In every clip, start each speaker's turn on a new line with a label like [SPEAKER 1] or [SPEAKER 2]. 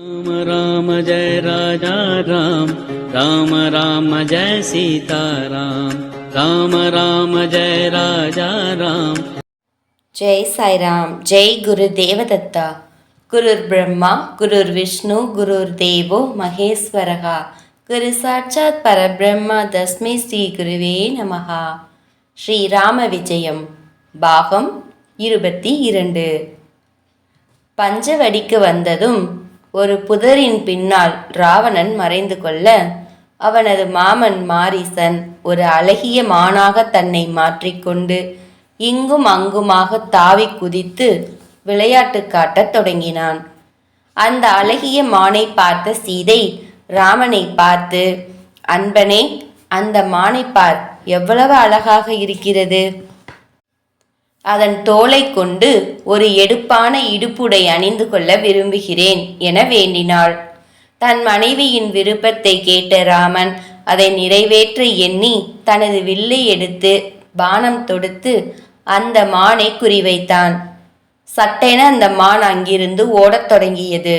[SPEAKER 1] ராம ராம ஜெய ராஜா ராம் ராம ராம ஜெய சீதாராம் ராம ராம ஜெய ராஜா ராம்
[SPEAKER 2] ஜெய் சாய்ராம் ஜெய் குரு தேவதத்தா குருர் பிரம்மா குருர் விஷ்ணு குருர் தேவோ மகேஸ்வரகா குரு சாட்சாத் பரபிரம்மா தஸ்மி ஸ்ரீ குருவே நமகா ஸ்ரீராம விஜயம் பாகம் இருபத்தி இரண்டு. பஞ்சவடிக்கு வந்ததும் ஒரு புதரின் பின்னால் ராவணன் மறைந்து கொள்ள அவனது மாமன் மாரிசன் ஒரு அழகிய மானாக தன்னை மாற்றிக்கொண்டு இங்கும் அங்குமாக தாவி குதித்து விளையாட்டு காட்டத் தொடங்கினான். அந்த அழகிய மானை பார்த்த சீதை ராமனை பார்த்து அன்பனே அந்த மானை பார் எவ்வளவு அழகாக இருக்கிறது! அதன் தோலை கொண்டு ஒரு எடுப்பான இடுப்புடை அணிந்து கொள்ள விரும்புகிறேன் என வேண்டினாள். தன் மனைவியின் விருப்பத்தை கேட்ட ராமன் அதை நிறைவேற்ற எண்ணி தனது வில்லை எடுத்து பானம் தொடுத்து அந்த மானை குறிவைத்தான். சட்டென அந்த மான் அங்கிருந்து ஓடத் தொடங்கியது.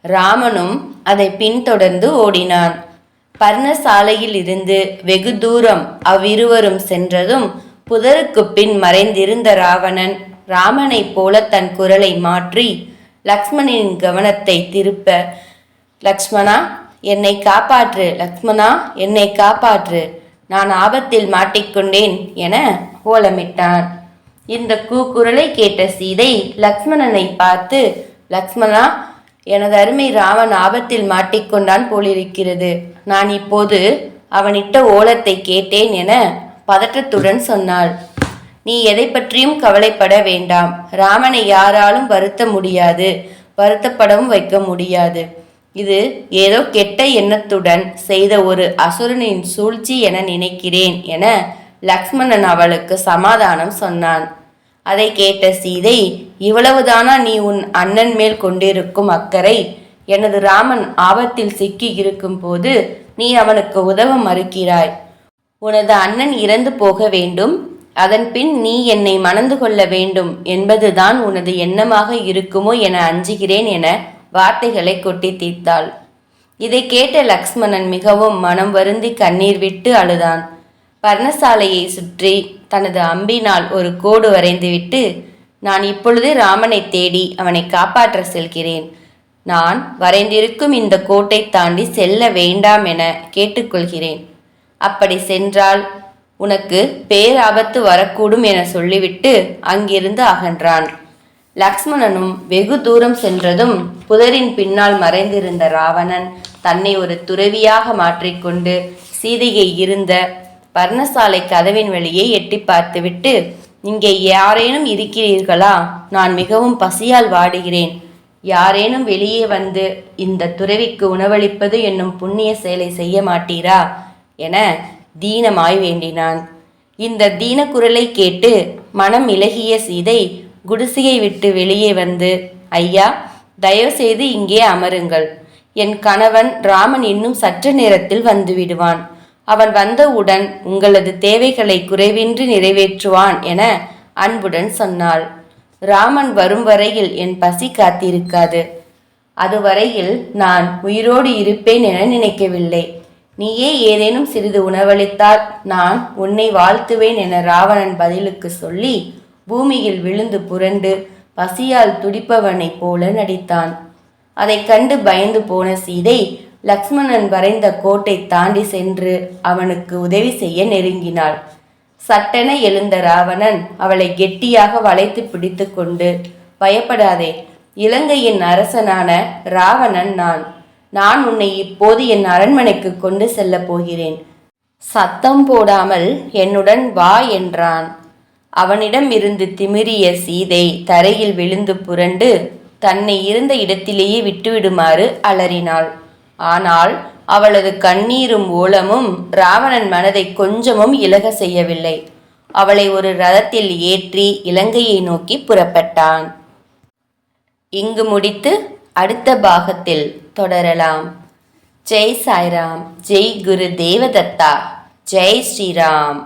[SPEAKER 2] ராமனும் அதை பின்தொடர்ந்து ஓடினான். பர்ணசாலையில் இருந்து வெகு தூரம் அவ்விருவரும் சென்றதும் புதருக்கு பின் மறைந்திருந்த ராவணன் ராமனைப் போல தன் குரலை மாற்றி லக்ஷ்மணனின் கவனத்தை திருப்ப. லக்ஷ்மணா என்னை காப்பாற்று. லக்ஷ்மணா என்னை காப்பாற்று. நான் ஆபத்தில் மாட்டிக்கொண்டேன் என ஓலமிட்டான் இந்த கூக்குரலை கேட்ட சீதை லக்ஷ்மணனை பார்த்து லக்ஷ்மணா எனது அருமை ராவன் ஆபத்தில் மாட்டிக்கொண்டான் போலிருக்கிறது. நான் இப்போது அவனிட்ட ஓலத்தை கேட்டேன் என பதற்றத்துடன் சொன்னாள். நீ எதை பற்றியும் கவலைப்பட வேண்டாம். ராமனை யாராலும் வருத்த முடியாது. வருத்தப்படவும் வைக்க முடியாது. இது ஏதோ கெட்ட எண்ணத்துடன் செய்த ஒரு அசுரனின் சூழ்ச்சி என நினைக்கிறேன் என லக்ஷ்மணன் அவளுக்கு சமாதானம் சொன்னான். அதை கேட்ட சீதை இவ்வளவுதானா நீ உன் அண்ணன் மேல் கொண்டிருக்கும் அக்கறை? எனது ராமன் ஆபத்தில் சிக்கி இருக்கும் போது நீ அவனுக்கு உதவ மறுக்கிறாய். உனது அண்ணன் இறந்து போக வேண்டும். அதன்பின் நீ என்னை மணந்து கொள்ள வேண்டும். என்பதுதான் உனது எண்ணமாக இருக்குமோ என அஞ்சுகிறேன் என வார்த்தைகளை கொட்டி தீர்த்தாள். இதை கேட்ட லக்ஷ்மணன் மிகவும் மனம் வருந்தி கண்ணீர் விட்டு அழுதான். பர்ணசாலையை சுற்றி தனது அம்பினால் ஒரு கோடு வரைந்துவிட்டு நான் இப்பொழுது ராமனை தேடி அவனை காப்பாற்ற செல்கிறேன். நான் வரைந்திருக்கும் இந்த கோட்டை தாண்டி செல்ல வேண்டாம் என கேட்டுக்கொள்கிறேன். அப்படி சென்றால் உனக்கு பேராபத்து வரக்கூடும் என சொல்லிவிட்டு அங்கிருந்து அகன்றான். லக்ஷ்மணனும் வெகு தூரம் சென்றதும் புதரின் பின்னால் மறைந்திருந்த ராவணன் தன்னை ஒரு துறவியாக மாற்றிக்கொண்டு சீதையை இருந்த பர்ணசாலை கதவின் வழியை எட்டி பார்த்துவிட்டு இங்கே யாரேனும் இருக்கிறீர்களா? நான் மிகவும் பசியால் வாடுகிறேன். யாரேனும் வெளியே வந்து இந்த துறவிக்கு உணவளிப்பது என்னும் புண்ணிய செயலை செய்ய மாட்டீரா? என தீனமாய் வேண்டினான். இந்த தீன குரலை கேட்டு மனம் இலகிய சீதை குடிசையை விட்டு வெளியே வந்து ஐயா தயவுசெய்து இங்கே அமருங்கள். என் கணவன் ராமன் இன்னும் சற்று நேரத்தில் வந்து விடுவான். அவன் வந்தவுடன் உங்களது தேவைகளை குறைவின்றி நிறைவேற்றுவான் என அன்புடன் சொன்னாள். ராமன் வரும் வரையில் என் பசி காத்திருக்காது. அதுவரையில் நான் உயிரோடு இருப்பேன் என நினைக்கவில்லை. நீயே ஏதேனும் சிறிது உணவளித்தால் நான் உன்னை வாழ்த்துவேன் என ராவணன் பதிலுக்கு சொல்லி பூமியில் விழுந்து புரண்டு பசியால் துடிப்பவனைப் போல நடித்தான். அதைக் கண்டு பயந்து போன சீதை லக்ஷ்மணன் வரைந்த கோட்டை தாண்டி சென்று அவனுக்கு உதவி செய்ய நெருங்கினாள். சட்டென எழுந்த ராவணன் அவளை கெட்டியாக வளைத்து பிடித்து கொண்டு பயப்படாதே இலங்கையின் அரசனான ராவணன் நான். நான் உன்னை இப்போது என் அரண்மனைக்கு கொண்டு செல்லப் போகிறேன். சத்தம் போடாமல் என்னுடன் வா என்றான். அவனிடம் இருந்து திமிரிய சீதை தரையில் விழுந்து புரண்டு தன்னை இருந்த இடத்திலேயே விட்டுவிடுமாறு அலறினாள். ஆனால் அவளது கண்ணீரும் ஓலமும் ராவணன் மனதை கொஞ்சமும் இலக செய்யவில்லை. அவளை ஒரு ரதத்தில் ஏற்றி இலங்கையை நோக்கி புறப்பட்டான். இங்கு முடித்து அடுத்த பாகத்தில் தொடரலாம். ஜெய் சாய்ராம் ஜெய் குரு தேவதத்தா ஜெய் ஸ்ரீராம்.